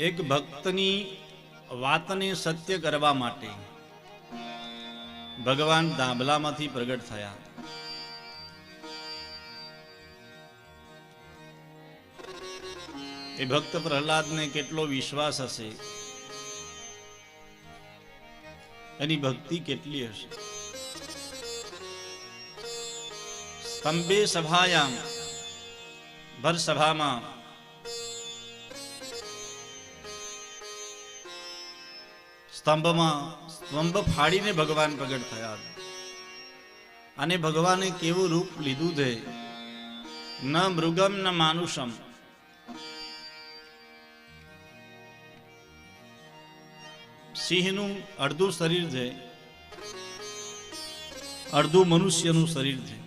એક ભક્તની વાતને સત્ય કરવા માટે ભગવાન દાંભલામાંથી પ્રગટ થયા. એ ભક્ત પ્રહલાદને કેટલો વિશ્વાસ હશે? એની ભક્તિ કેટલી હશે? સ્તંભે સભાયામ, ભર સભામાં સ્તંભમાં સ્તંભ ફાડીને ભગવાન પ્રગટ થયા અને ભગવાને કેવું રૂપ લીધું છે? ન મૃગમ, ન માનુષમ. સિંહનું અડધું શરીર છે. અડધું મનુષ્યનું શરીર છે.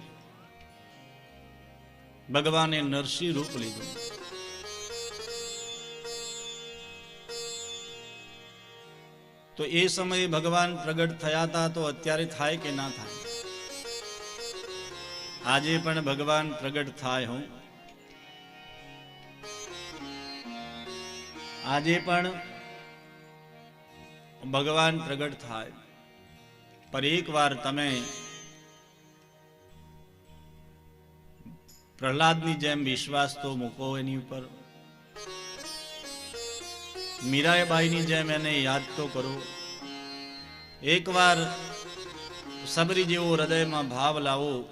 ભગવાને નરસિંહ રૂપ લીધું. તો એ સમયે ભગવાન પ્રગટ થયા હતા તો અત્યારે થાય કે ના થાય? આજે પણ ભગવાન પ્રગટ થાય હું. આજે પણ ભગવાન પ્રગટ થાય. પર એકવાર તમે પ્રહલાદની જેમ વિશ્વાસ તો મૂકો એની ઉપર. મીરાબાઈની જેમ એને યાદ તો કરો. એકવાર સબરી જેવો હૃદયમાં ભાવ લાવો.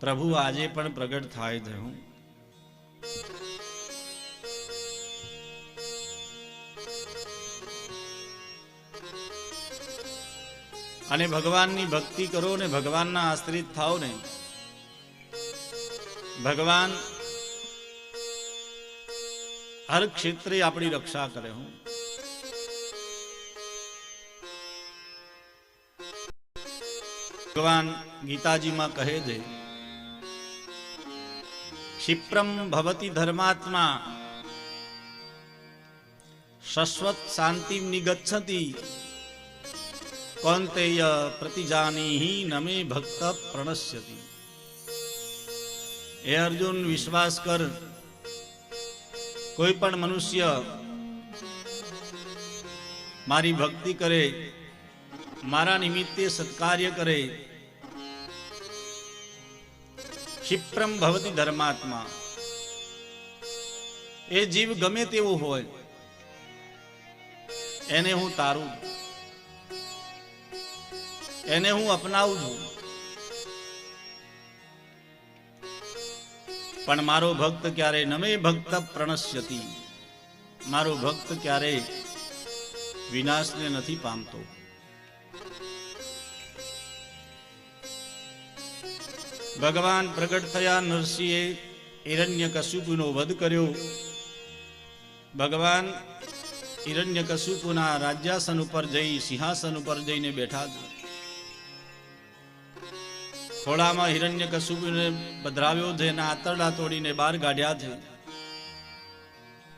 પ્રભુ, આજે પણ પ્રગટ થાય છે હું. અને ભગવાનની ભક્તિ કરો ને ભગવાનના આશ્રિત થાઓ ને. ભગવાન હર ક્ષેત્રે આપણી રક્ષા કરે હું. ભગવાન ગીતાજીમાં કહે છે, ક્ષિપ્રમ ભવતી ધર્માત્મા, શશ્વત શાંતિ નિગચ્છતિ, કૌંતેય પ્રતિજાની નમે ભક્ત પ્રણશ્યતિ. એ અર્જુન, વિશ્વાસ કર કોઈ પણ મનુષ્ય મારી ભક્તિ કરે, મારા નિમિત્તે સત્કાર્ય કરે, ક્ષિપ્રમ ભવતી ધર્માત્મા. એ જીવ ગમે તેવો હોય, એને હું તારું એને હું અપનાવું છું. પણ મારો ભક્ત ક્યારે નમે ભક્ત પ્રણશ્યતિ. મારો ભક્ત ક્યારે વિનાશને નથી પામતો. ભગવાન પ્રગટ થયા નરસિંહે હિરણ્ય કશુપુનો વધ કર્યો. ભગવાન હિરણ્ય કશુપુના રાજ્યાસન ઉપર જઈ સિંહાસન ઉપર જઈને બેઠા. હતા ખોળામાં હિરણ્ય કશુપને પધરાવ્યો છે અને આતરડા તોડીને બહાર કાઢ્યા છે.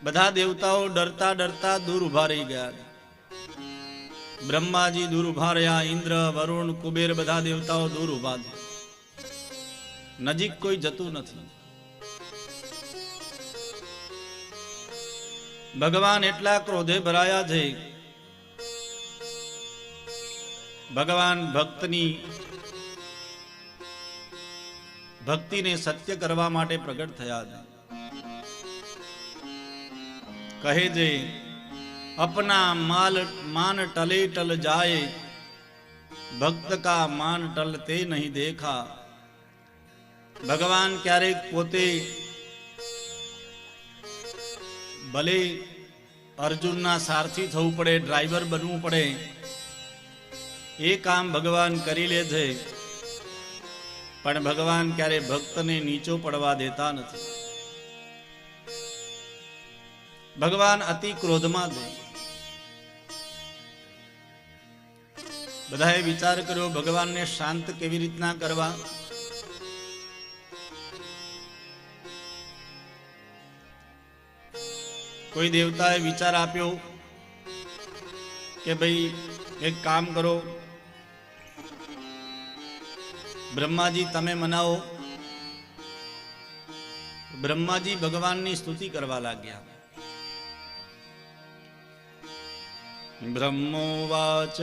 બધા દેવતાઓ ડરતા ડરતા દૂર ઊભા રહી ગયા બ્રહ્માજી દૂર ઊભા રહ્યા, ઇન્દ્ર, વરુણ, કુબેર બધા દેવતાઓ દૂર ઊભા છે. નજીક કોઈ જતું નથી. ભગવાન એટલા ક્રોધે ભરાયા છે. ભગવાન ભક્તની ભક્તિને સત્ય કરવા માટે પ્રગટ થયા છે. કહે છે, અપના માલ માન ટલે ટલ જાય, ભક્ત કા માન ટલતે નહીં દેખા. ભગવાન ક્યારેક પોતે ભલે અર્જુનના સારથી થવું પડે, ડ્રાઈવર બનવું પડે, એ કામ ભગવાન કરી લે છે. પણ ભગવાન ક્યારે ભક્તને નીચો પડવા દેતા નથી. ભગવાન અતિ ક્રોધમાં છે. બધાએ વિચાર કર્યો ભગવાનને શાંત કેવી રીતના કરવા? કોઈ દેવતાએ વિચાર આપ્યો કે ભાઈ એક કામ કરો બ્રહ્માજી, તમે મનાવો. બ્રહ્માજી ભગવાનની સ્તુતિ કરવા લાગ્યા. બ્રહ્મોવાચ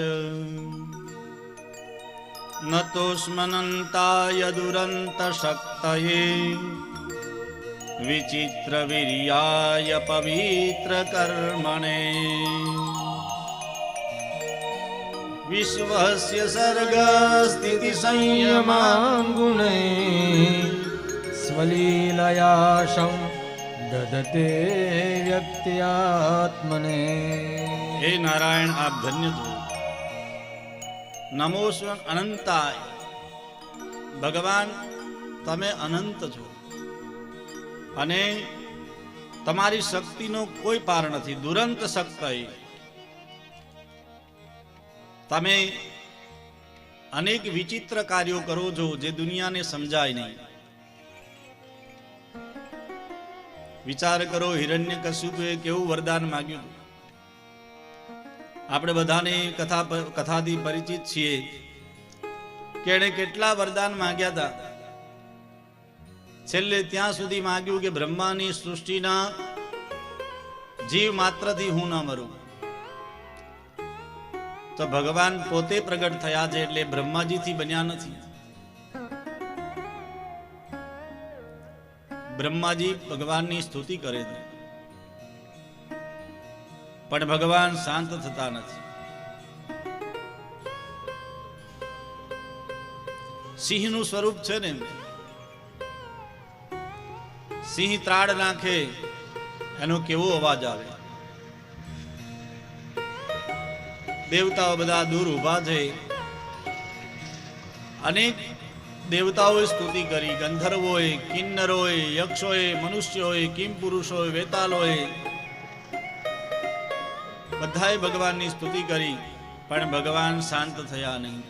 નતોસ્મનંતાય દુરંત શક્તયે વિચિત્ર વીર્યાય પવિત્ર કર્મણે. વિશ્વસ્ય સર્ગ સ્થિતિ સંયમાં ગુણે સ્વલીલયાશમ દદતે વ્યક્ત્યાત્મને હે નારાયણ આપ ધન્ય છો નમો અનંતાય ભગવાન તમે અનંત છો અને તમારી શક્તિનો કોઈ પાર નથી દુરંત શક્તિ તમે અનેક વિચિત્ર કાર્યો કરો છો જે દુનિયાને સમજાય નહીં. વિચાર કરો, હિરણ્ય કશ્યપે કેવું વરદાન માગ્યું? આપણે બધાને કથા કથાથી પરિચિત છીએ. કે એણે કેટલા વરદાન માંગ્યા હતા? છેલ્લે ત્યાં સુધી માંગ્યું કે બ્રહ્માની સૃષ્ટિના જીવ માત્રથી હું ન મરું. તો ભગવાન પોતે પ્રગટ થયા છે એટલે બ્રહ્માજીથી બન્યા નથી. બ્રહ્માજી ભગવાનની સ્તુતિ કરે છે. પણ ભગવાન શાંત થતા નથી. સિંહનું સ્વરૂપ છે ને સિંહ ત્રાડ નાખે, એનો કેવો અવાજ આવે? દેવતાઓ બધા દૂર ઊભા છે અનેક દેવતાઓએ સ્તુતિ કરી. ગંધર્વોએ, કિન્નરોએ, યક્ષોએ, મનુષ્યોએ, કિમ પુરુષોએ, વેતાલોએ બધાએ ભગવાનની સ્તુતિ કરી, પણ ભગવાન શાંત થયા નહીં.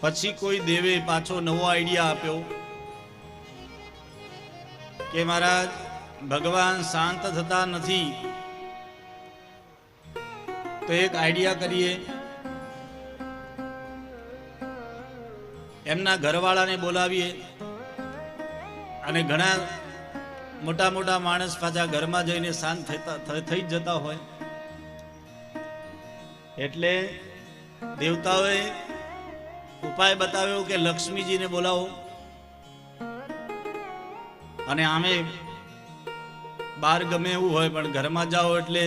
પછી કોઈ દેવે પાછો નવો આઈડિયા આપ્યો કે મારા ભગવાન શાંત થતા નથી. તો એક આઈડિયા કરીએ. એમના ઘરવાળાને બોલાવીએ. અને ઘણા મોટા મોટા માણસ પાછા ઘરમાં જઈને શાંત થઈ જતા હોય. એટલે દેવતાઓએ ઉપાય બતાવ્યો કે લક્ષ્મીજીને બોલાવો. અને આમે બહાર ગમે એવું હોય, પણ ઘરમાં જાઓ એટલે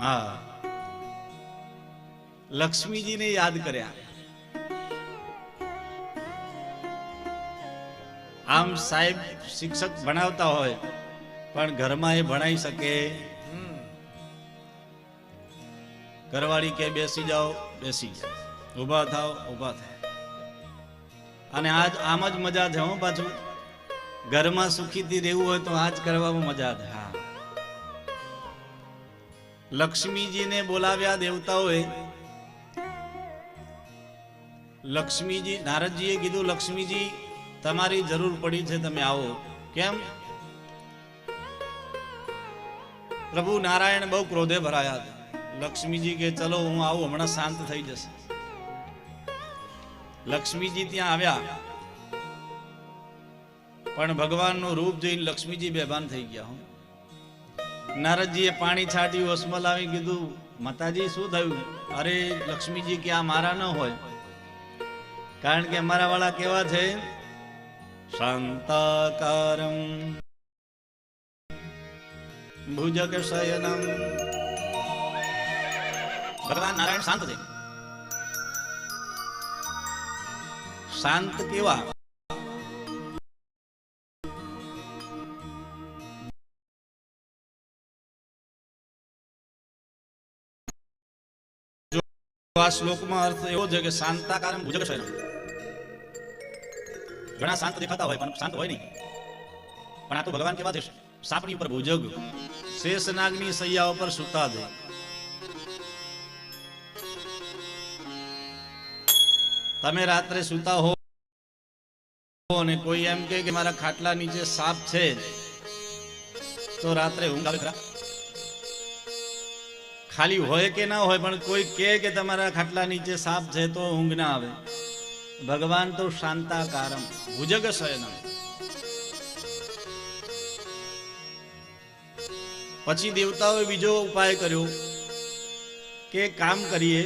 હા. લક્ષ્મીજીને યાદ કર્યા. આમ સાહેબ શિક્ષક ભણાવતા હોય, પણ ઘરમાં એ ભણાઈ શકે. ઘરવાળી કે બેસી જાઓ બેસી જાઓ. ઊભા થાઓ, ઊભા થાય અને આજ આમ જ મજા છે હું પાછું. ઘરમાં સુખીથી રહેવું હોય તો આજ કરવામાં મજા હા લક્ષ્મીજીને બોલાવ્યા દેવતાઓએ. લક્ષ્મીજી, નારદજીએ કીધું, લક્ષ્મીજી, તમારી જરૂર પડી છે, તમે આવો. કેમ? પ્રભુ નારાયણ બહુ ક્રોધે ભરાયા હતા. લક્ષ્મીજી કે, ચલો, હું આવું, હમણાં શાંત થઈ જશે. લક્ષ્મીજી ત્યાં આવ્યા. પણ ભગવાનનું રૂપ જોઈને લક્ષ્મીજી બેભાન થઈ ગયા હો. નારદજીએ પાણી છાટ્યું, અસમલ આવી કીધું, માતાજી, શું થયું? અરે, લક્ષ્મીજી, કે આ મારા ન હોય. કારણ કે અમારા વાળા કેવા છે? શાંતાકારમ ભુજગ શયનમ. ભગવાન નારાયણ શાંત છે. શાંત કેવા? આ શ્લોકમાં અર્થ એવો છે કે શાંતાકારમ ભુજગ શયનમ. ઘણા શાંત દેખાતા હોય પણ શાંત હોય નહીં. પણ આ તો ભગવાન કેવા છે સાપની ઉપર ભુજગ શેષનાગની સૈયા ઉપર સુતા દે. તમે રાત્રે સુતા હો અને કોઈ એમ કે મારા ખાટલા નીચે સાપ છે, તો રાત્રે ઊંઘ આવે ખરા? ખાલી હોય કે ના હોય, પણ કોઈ કહે કે તમારા ખાટલા નીચે સાપ છે તો ઊંઘ ના આવે. ભગવાન તો શાંતાકારમ, ભુજગ શયનમ. પછી દેવતાઓએ બીજો ઉપાય કર્યો કે કામ કરીએ.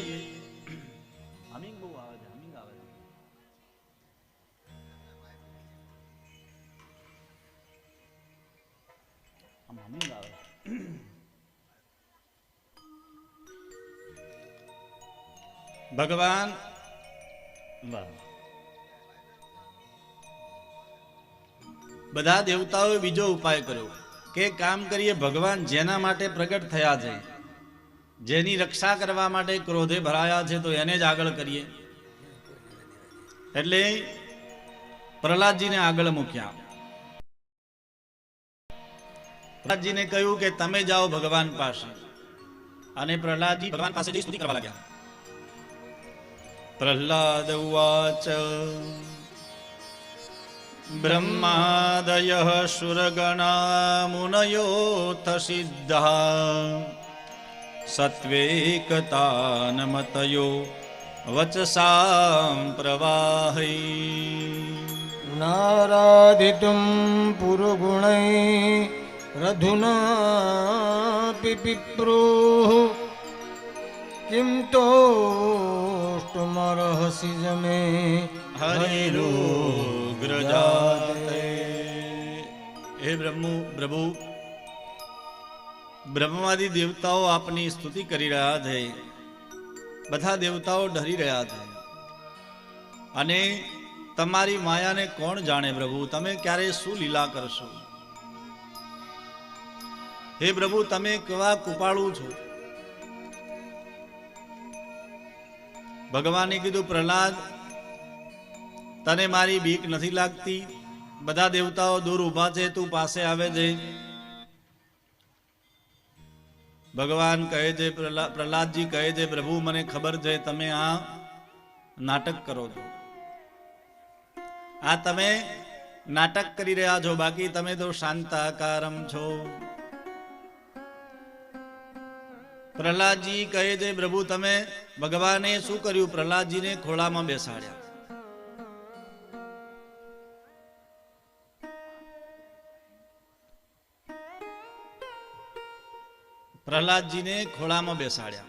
ભગવાન બધા દેવતાઓએ બીજો ઉપાય કર્યો કે કામ કરીએ ભગવાન જેના માટે પ્રગટ થયા છે જેની રક્ષા કરવા માટે ક્રોધે ભરાયા છે તો એને જ આગળ કરીએ. એટલે પ્રહલાદજીને આગળ મૂક્યા. પ્રહલાદજીને કહ્યું કે તમે જાઓ ભગવાન પાસે. અને પ્રહલાદજી ભગવાન પાસે સ્તુતિ કરવા લાગ્યા. પ્રહલાદ ઉવાચ બ્રહ્માદય સુરગણા મુનયોથ સિદ્ધા સત્વેકતાનમતયો नाराधितुं પ્રવાહી નારાધિતું પુરુગુણૈ किं પિપ્રુઃ કિં તોષ્ટુમર્હસि જમે હરિરુગ્રજાતે હે બ્રહ્મુ, પ્રભુ બ્રહ્માદિ દેવતાઓ આપની સ્તુતિ કરી રહ્યા છે. બધા દેવતાઓ ડરી રહ્યા છે. અને તમારી માયાને કોણ જાણે પ્રભુ? તમે ક્યારે શું લીલા કરશો? હે પ્રભુ, તમે કેવા કૃપાળુ છો? ભગવાને કીધું, પ્રહલાદ, તને મારી બીક નથી લાગતી? બધા દેવતાઓ દૂર ઊભા છે, તું પાસે આવે છે. ભગવાન કહે છે પ્રહલાદજી કહે છે, પ્રભુ, મને ખબર છે, તમે આ નાટક કરો છો. આ તમે નાટક કરી રહ્યા છો, બાકી તમે તો શાંતાકારમ છો. પ્રહલાદજી કહે છે, પ્રભુ, તમે ભગવાને શું કર્યું? પ્રહલાદજીને ખોળામાં બેસાડ્યા. પ્રહલાદજીને ખોળામાં બેસાડ્યા.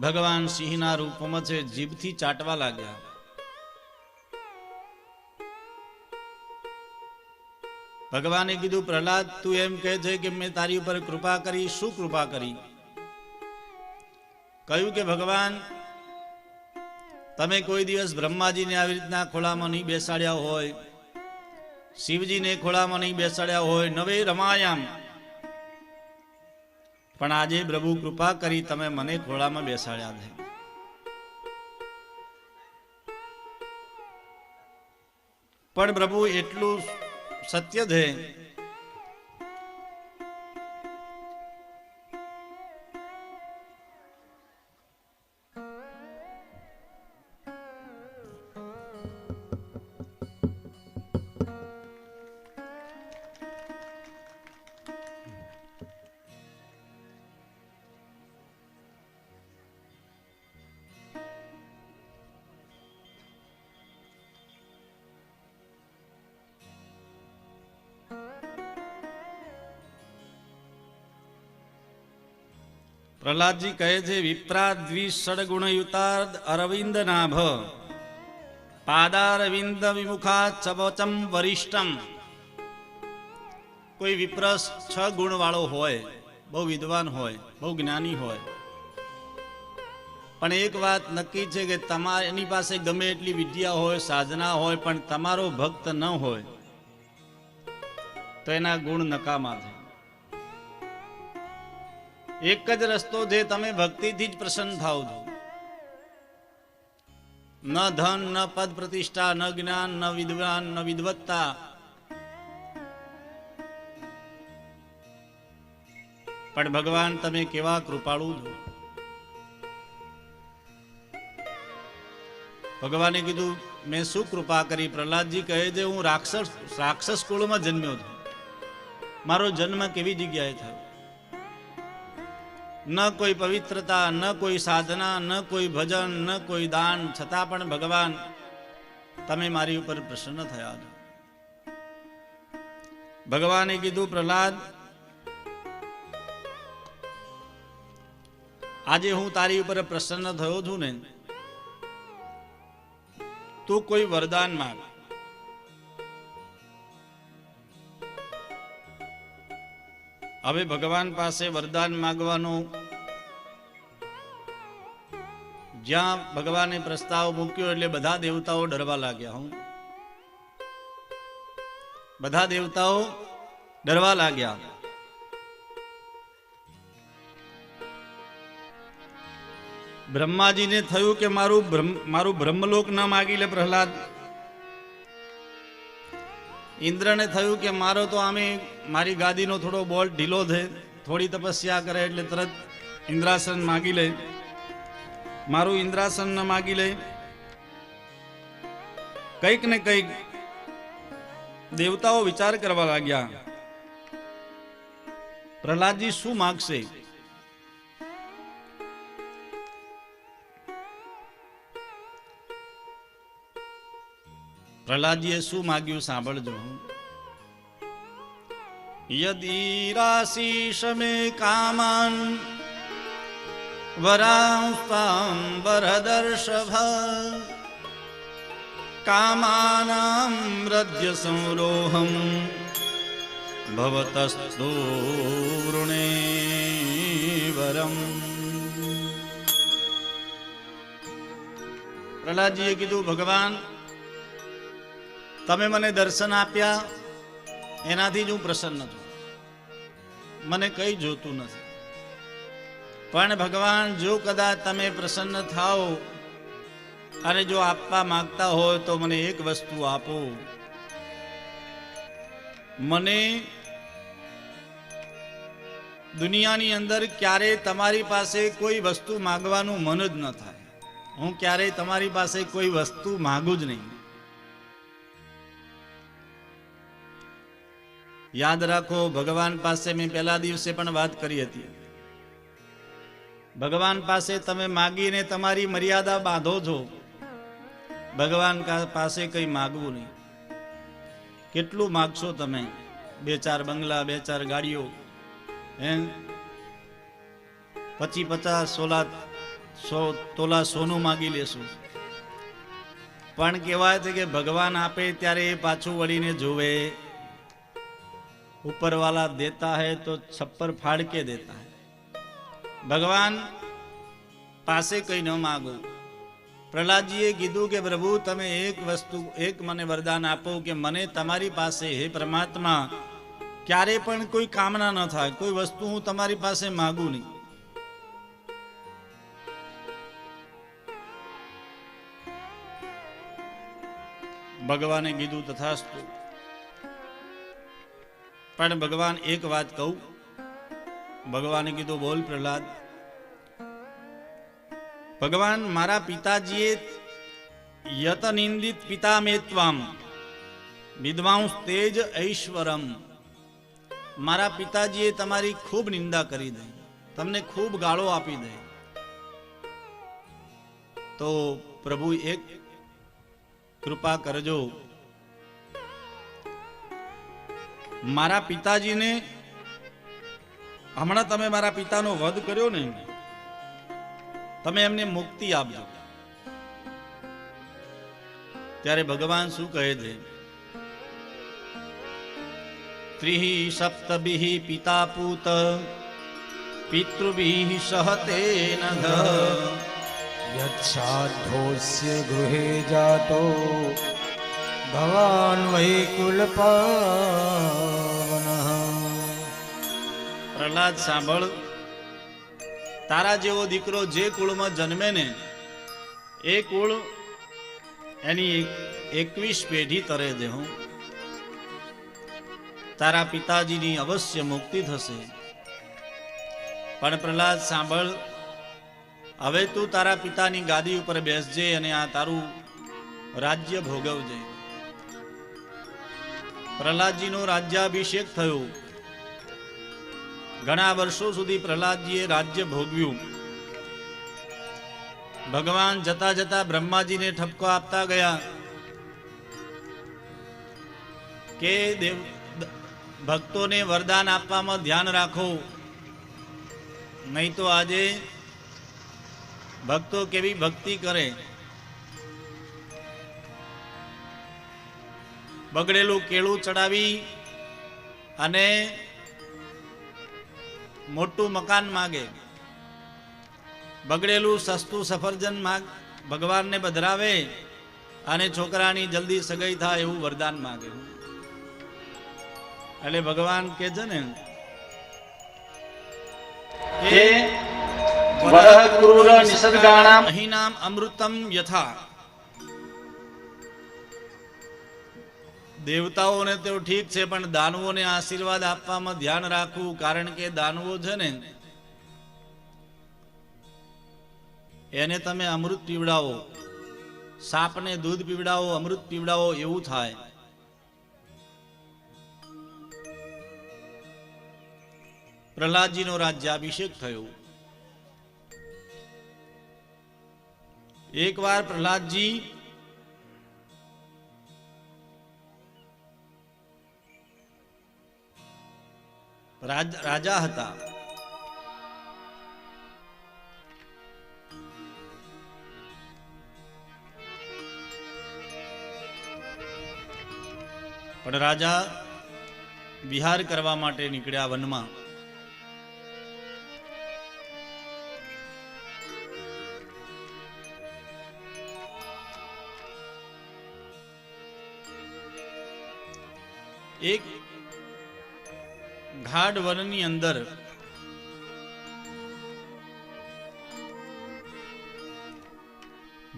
ભગવાન સિંહના રૂપમાં છે, જીભથી ચાટવા લાગ્યા. ભગવાને કીધું, પ્રહલાદ, તું એમ કહે છે કે મેં તારી ઉપર કૃપા કરી. શું કૃપા કરી? કહ્યું કે, ભગવાન, તમે કોઈ દિવસ બ્રહ્માજીને આવી રીતના ખોળામાં નહીં બેસાડ્યા હોય, શિવજીને ખોળામાં નહીં બેસાડ્યા હોય, નવે રમાયામ. પણ આજે પ્રભુ કૃપા કરી તમે મને ખોળામાં બેસાડ્યા છે. પણ પ્રભુ, એટલું સત્ય છે પ્રહલાદજી કહે છે વિપ્રા દ્વિષડગુણયુતાર્દ અરવિંદ નાભ પાદારવિંદ વિમુખા ચબચમ વરિષ્ઠમ. કોઈ વિપ્રસ છ ગુણ વાળો હોય, બહુ વિદ્વાન હોય, બહુ જ્ઞાની હોય. પણ એક વાત નક્કી છે કે તમારે એની પાસે ગમે એટલી વિદ્યા હોય, સાધના હોય, પણ તમારો ભક્ત ન હોય, તો એના ગુણ નકામા છે એક જ રસ્તો છે તમે ભક્તિથી જ પ્રસન્ન થાવ છો. ન ધન, ન પદ પ્રતિષ્ઠા, ન જ્ઞાન, ન વિદ્વાન, ન વિદવત્તા. પણ ભગવાન, તમે કેવા કૃપાળુ છો? ભગવાને કીધું, મેં શું કૃપા કરી? પ્રહલાદજી કહે છે, હું રાક્ષસ રાક્ષસ કુળમાં જન્મ્યો છું. મારો જન્મ કેવી જગ્યાએ થયો? ન કોઈ પવિત્રતા, ન કોઈ સાધના, ન કોઈ ભજન, ન કોઈ દાન, છતાં પણ ભગવાન, તમે મારી ઉપર પ્રસન્ન થયા છો. ભગવાને કીધું, પ્રહલાદ, આજે હું તારી ઉપર પ્રસન્ન થયો છું ને, તું કોઈ વરદાન માંગ. હવે ભગવાન પાસે વરદાન માગવાનું. જ્યાં ભગવાને પ્રસ્તાવ મૂક્યો એટલે બધા દેવતાઓ ડરવા લાગ્યા હું. બધા દેવતાઓ ડરવા લાગ્યા. બ્રહ્માજીને થયું કે મારું મારું બ્રહ્મલોક ના માગી લે પ્રહલાદ. ઇન્દ્રને થયું કે મારો તો આમે મારી ગાદીનો થોડો બોલ ઢીલો થાય થોડી તપસ્યા કરે એટલે તરત ઇન્દ્રાસન માગી લે. મારું ઇન્દ્રાસન ન માગી લે. કંઈક ને કંઈક દેવતાઓ વિચાર કરવા લાગ્યા. પ્રહલાદજી શું માગશે? પ્રહલાદજીએ શું માગ્યું સાંભળજો. યદીરાશીષ મે કામાન વરાંસ્તામ વરદર્શભ કામાનામ રજ્ય સંરોહમ ભવતસ્તુ વૃણે વરમ પ્રહલાદજીએ કીધું, ભગવાન, તમે મને દર્શન આપ્યા એનાથી જ હું પ્રસન્ન છું. મને કંઈ જોતું નથી. પણ ભગવાન, જો કદાચ તમે પ્રસન્ન થાઓ, અને જો આપવા માંગતા હોય તો મને એક વસ્તુ આપો. મને દુનિયાની અંદર ક્યારે તમારી પાસે કોઈ વસ્તુ માંગવાનું મન જ ન થાય. હું ક્યારેય તમારી પાસે કોઈ વસ્તુ માગું જ નહીં. યાદ રાખો, ભગવાન પાસે મેં પહેલા દિવસે પણ વાત કરી હતી. ભગવાન પાસે તમે માગીને તમારી મર્યાદા બાંધો છો. ભગવાન પાસે કંઈ માગવું નહીં. કેટલું માગશો તમે? બે ચાર બંગલા, બે ચાર ગાડીઓ હે પચી પચાસ, સોલા સો, તોલા સોનું માગી લેશું. પણ કહેવાય છે કે ભગવાન આપે ત્યારે એ પાછું વળીને જોવે. ऊपर वाला देता है तो छप्पर फाड़ के देता है ભગવાન પાસે કઈ ન માગો પ્રહલાદજીએ કીધું કે પ્રભુ તમે એક વસ્તુ એક મને વરદાન આપો કે મને તમારી પાસે હે પરમાત્મા ક્યારે પણ કોઈ કામના ન થાય કોઈ વસ્તુ હું તમારી પાસે માગું નહીં ભગવાને કીધું તથાસ્તુ પણ ભગવાન એક વાત કહું. ભગવાને કીધું, બોલ પ્રહલાદ. ભગવાન, મારા પિતાજીએ યત નિંદિત પિતા મેત્વામ વિદ્વાંસ તેજ ઐશ્વરમ. મારા પિતાજીએ તમારી ખૂબ નિંદા કરી દઈ, તમને ખૂબ ગાળો આપી દઈ. તો પ્રભુ એક કૃપા કરજો. મારા પિતાજીને હમણાં તમે મારા પિતાનો વધ કર્યો ને તમે એમને મુક્તિ આપજો. ત્યારે ભગવાન શું કહે છે? ત્રિહી સપ્તભિ પિતા પૂત પિતૃભિ સહતે નઘ યચ્છાધ્યોસ્ય ગૃહે જાતો ભવાન કુલ પ્રહલાદ, સાંભળ. તારા જેવો દીકરો જે કુળમાં જન્મે ને, એ કુળ એની એકવીસ પેઢી તરે દે હું. તારા પિતાજીની અવશ્ય મુક્તિ થશે. પણ પ્રહલાદ, સાંભળ. હવે તું તારા પિતાની ગાદી ઉપર બેસજે અને આ તારું રાજ્ય ભોગવજે. પ્રહલાદજીનો રાજ્યાભિષેક થયો. ઘણા વર્ષો સુધી પ્રહલાદજીએ રાજ્ય ભોગવ્યું. ભગવાન જતા જતા બ્રહ્માજીને ઠપકો આપતા ગયા. કે દેવ, ભક્તોને વરદાન આપવામાં ધ્યાન રાખો. નહીં તો આજે ભક્તો કેવી ભક્તિ કરે. બગડેલું કેળું ચડાવી અને મોટું મકાન માગે. બગડેલું સસ્તું સફરજન માગ ભગવાનને બધરાવે અને છોકરાની જલ્દી સગાઈ થાય એવું વરદાન માગે. એટલે ભગવાન કે છે ને કે વરહ ક્રૂર નિસર્ગાણામ. અહિનામ અમૃતમ યથા. દેવતાઓને તો ઠીક છે, પણ દાનવોને આશીર્વાદ આપવામાં ધ્યાન રાખવું, કારણ કે દાનવો છે ને, એને તમે અમૃત પીવડાવો, સાપને દૂધ પીવડાવો, અમૃત પીવડાવો, એવું થાય. પ્રહલાદજીનો રાજ્યાભિષેક થયો. એકવાર પ્રહલાદજી રાજ- હતા. પણ રાજા વિહાર કરવા માટે નીકળ્યા વનમાં. એક ગાઢ વનની અંદર.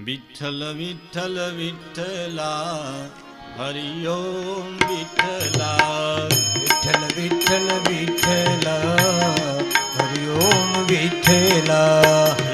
વિઠ્ઠલ વિઠ્ઠલ, વિઠ્ઠલા હરિઓમ વિઠ્ઠલા. વિઠ્ઠલ વિઠ્ઠલ, વિઠ્ઠલા હરિ ઓમ વિઠ્ઠલા વિઠ્ઠલ.